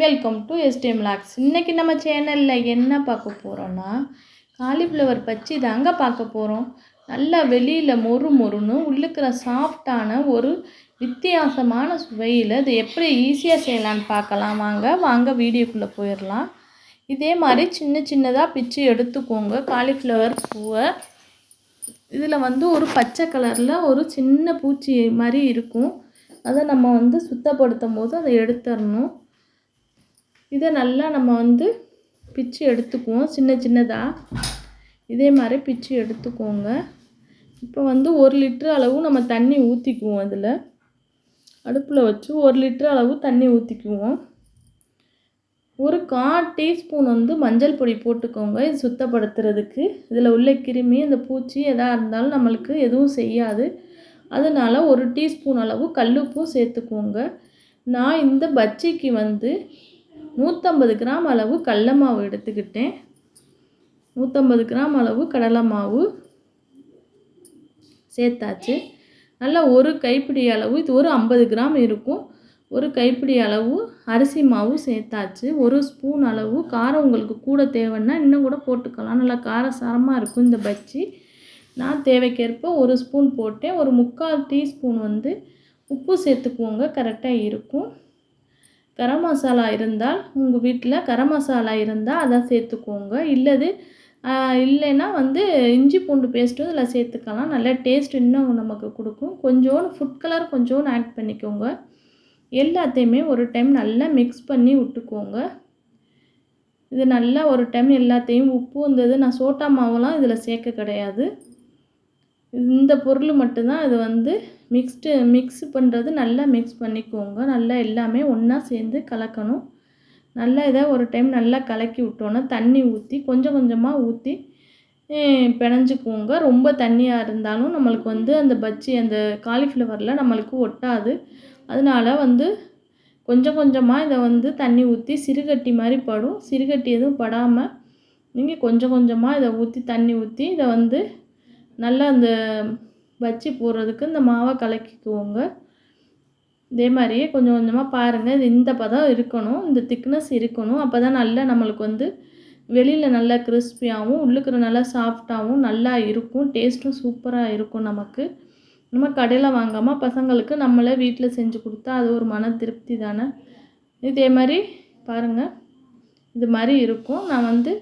Welcome to STM lakhs இன்றைக்கி நம்ம சேனலில் என்ன பார்க்க போகிறோன்னா காலிஃப்ளவர் பச்சி தாங்க பார்க்க போகிறோம் நல்லா வெளியில் மொறு மொறுன்னு உள்ளுக்கிற சாஃப்டான ஒரு வித்தியாசமான சுவையில் இது எப்படி ஈஸியாக செய்யலான்னு பார்க்கலாம். வாங்க வாங்க வீடியோக்குள்ளே போயிடலாம் இதே மாதிரி சின்ன சின்னதாக பிச்சு எடுத்துக்கோங்க. காலிஃப்ளவர் பூவை. இதில் வந்து ஒரு பச்சை கலரில் ஒரு சின்ன பூச்சி மாதிரி இருக்கும். அதை நம்ம வந்து சுத்தப்படுத்தும் போது அதை எடுத்துடணும். இதை நல்லா நம்ம வந்து பிச்சு எடுத்துக்குவோம். சின்ன சின்னதாக இதே மாதிரி பிச்சு எடுத்துக்கோங்க. இப்போ வந்து ஒரு லிட்டர் அளவு நம்ம தண்ணி ஊற்றிக்குவோம் அதில். அடுப்பில் வச்சு ஒரு லிட்டர் அளவு தண்ணி ஊற்றிக்குவோம் ஒரு கால் டீஸ்பூன் வந்து மஞ்சள் பொடி போட்டுக்கோங்க. இது சுத்தப்படுத்துறதுக்கு. இதில் உள்ள கிருமி இந்த பூச்சி எதாக இருந்தாலும் நம்மளுக்கு எதுவும் செய்யாது. அதனால் ஒரு டீஸ்பூன் அளவு கல்லுப்பும் சேர்த்துக்கோங்க. நான் இந்த பஜ்ஜிக்கு வந்து நூற்றம்பது கிராம் அளவு கடல மாவு எடுத்துக்கிட்டேன். நூற்றம்பது கிராம் அளவு கடலை மாவு சேர்த்தாச்சு. நல்லா ஒரு கைப்பிடி அளவு இது ஒரு ஐம்பது கிராம் இருக்கும். ஒரு கைப்பிடி அளவு அரிசி மாவு சேர்த்தாச்சு. ஒரு ஸ்பூன் அளவு காரம் உங்களுக்கு கூட தேவைன்னா இன்னும் கூட போட்டுக்கலாம். நல்லா காரசாரமாக இருக்கும் இந்த பஜ்ஜி. நான் தேவைக்கேற்ப ஒரு ஸ்பூன் போட்டேன். ஒரு முக்கால் டீஸ்பூன் வந்து உப்பு சேர்த்துக்குவோங்க கரெக்டாக இருக்கும். கரம் மசாலா இருந்தால் உங்கள் வீட்டில் கரம் மசாலா இருந்தால் அதை சேர்த்துக்கோங்க. இல்லது இல்லைன்னா வந்து இஞ்சி பூண்டு பேஸ்ட்டும் இதில் சேர்த்துக்கலாம். நல்ல டேஸ்ட் இன்னும் நமக்கு கொடுக்கும். கொஞ்சோண்டு ஃபுட் கலர் கொஞ்சோண்டு ஆட் பண்ணிக்கோங்க. எல்லாத்தையுமே ஒரு டைம் நல்லா மிக்ஸ் பண்ணி விட்டுக்கோங்க. இது நல்லா ஒரு டைம் எல்லாத்தையும் உப்பு வந்தது நான் சோட்டா மாவுலாம் இதில் சேர்க்க கிடையாது. இந்த பொருள் மட்டும்தான் இது வந்து மிக்ஸ்டு மிக்ஸ் பண்ணுறது நல்லா மிக்ஸ் பண்ணிக்கோங்க. நல்லா எல்லாமே ஒன்றா சேர்ந்து கலக்கணும். நல்லா இதை ஒரு டைம் நல்லா கலக்கி விட்டோன்னா தண்ணி ஊற்றி கொஞ்சம் கொஞ்சமாக ஊற்றி பிணைஞ்சிக்குவோங்க ரொம்ப தண்ணியாக இருந்தாலும் நம்மளுக்கு வந்து அந்த பஜ்ஜி அந்த காலிஃப்ளவரில் நம்மளுக்கு ஒட்டாது. அதனால் வந்து கொஞ்சம் கொஞ்சமாக இதை வந்து தண்ணி ஊற்றி சிறுகட்டி மாதிரி படும். சிறுகட்டி எதுவும் படாமல் நீங்கள் கொஞ்சம் கொஞ்சமாக இதை ஊற்றி தண்ணி ஊற்றி இதை வந்து நல்லா அந்த வச்சு போடுறதுக்கு இந்த மாவை கலக்கிக்குவோங்க இதே மாதிரியே கொஞ்சம் கொஞ்சமாக பாருங்கள் இது இந்த பதம் இருக்கணும். இந்த திக்னஸ் இருக்கணும். அப்போ தான் நல்லா நம்மளுக்கு வந்து வெளியில் நல்லா கிறிஸ்பியாகவும் உள்ளுக்கிற நல்லா சாஃப்டாகவும் நல்லா இருக்கும். டேஸ்ட்டும் சூப்பராக இருக்கும் நமக்கு. நம்ம கடையில் வாங்காமல் பசங்களுக்கு நம்மளே வீட்டில் செஞ்சு கொடுத்தா அது ஒரு மன திருப்தி தானே? இதே மாதிரி பாருங்கள் இது மாதிரி இருக்கும். நான் வந்து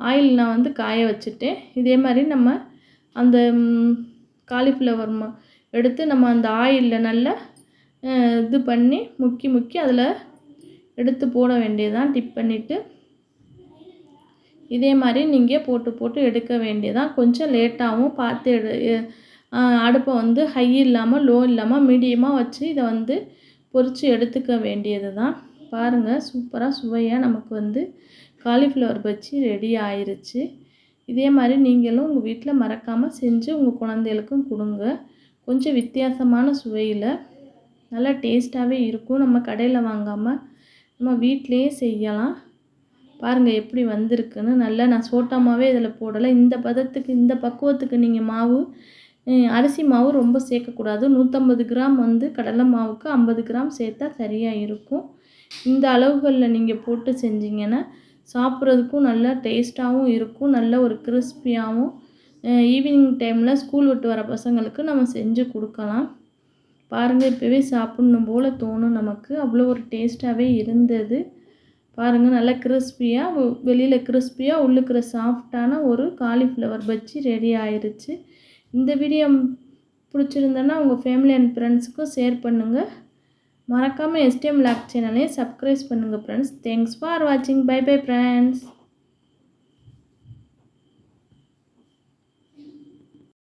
ஆயில் நான் வந்து காய வச்சுட்டேன். இதே மாதிரி நம்ம அந்த காலிஃப்ளவர் ம எடுத்து நம்ம அந்த ஆயிலில் நல்லா இது பண்ணி முக்கி முக்கி அதில் எடுத்து போட வேண்டியதான் டிப் பண்ணிவிட்டு இதே மாதிரி நீங்கள் போட்டு போட்டு எடுக்க வேண்டியதான் கொஞ்சம் லேட்டாகவும் பார்த்து எடு அடுப்பை வந்து ஹை இல்லாமல் லோ இல்லாமல் மீடியமாக வச்சு இதை வந்து பொறித்து எடுத்துக்க வேண்டியது தான் பாருங்கள் சூப்பராக சுவையாக நமக்கு வந்து காலிஃப்ளவர் பஜ்ஜி ரெடி ஆயிடுச்சு இதே மாதிரி நீங்களும் உங்கள் வீட்டில் மறக்காமல் செஞ்சு உங்கள் குழந்தைகளுக்கும் கொடுங்க. கொஞ்சம் வித்தியாசமான சுவையில் நல்லா டேஸ்ட்டாகவே இருக்கும். நம்ம கடையில் வாங்காமல் நம்ம வீட்டிலையே செய்யலாம். பாருங்கள் எப்படி வந்திருக்குன்னு. நல்லா நான் சோட்டாமாவே இதில் போடலை. இந்த பதத்துக்கு இந்த பக்குவத்துக்கு நீங்கள் மாவு அரிசி மாவு ரொம்ப சேர்க்கக்கூடாது. நூற்றம்பது கிராம் வந்து கடலை மாவுக்கு ஐம்பது கிராம் சேர்த்தா சரியாக இருக்கும். இந்த அளவுகளில் நீங்கள் போட்டு செஞ்சிங்கன்னா சாப்பிட்றதுக்கும் நல்லா டேஸ்ட்டாகவும் இருக்கும் நல்ல ஒரு கிறிஸ்பியாகவும். ஈவினிங் டைமில் ஸ்கூல் விட்டு வர பசங்களுக்கு நம்ம செஞ்சு கொடுக்கலாம். பாருங்கள் இப்போவே சாப்பிட்ணும் போல் தோணும் நமக்கு. அவ்வளோ ஒரு டேஸ்ட்டாகவே இருந்தது. பாருங்கள் நல்லா கிறிஸ்பியாக வெளியில் கிறிஸ்பியாக உள்ளுக்கிற சாஃப்டான ஒரு காலிஃப்ளவர் பஜ்ஜி ரெடி ஆயிடுச்சு இந்த வீடியோ பிடிச்சிருந்தேன்னா உங்கள் ஃபேமிலி அண்ட் ஃப்ரெண்ட்ஸுக்கும் ஷேர் பண்ணுங்கள் மறக்காமல் எஸ்டிஎம் லாக் சேனலையும் சப்ஸ்கிரைப் பண்ணுங்கள் ஃப்ரெண்ட்ஸ் தேங்க்ஸ் ஃபார் வாட்சிங் பை பை ஃப்ரெண்ட்ஸ்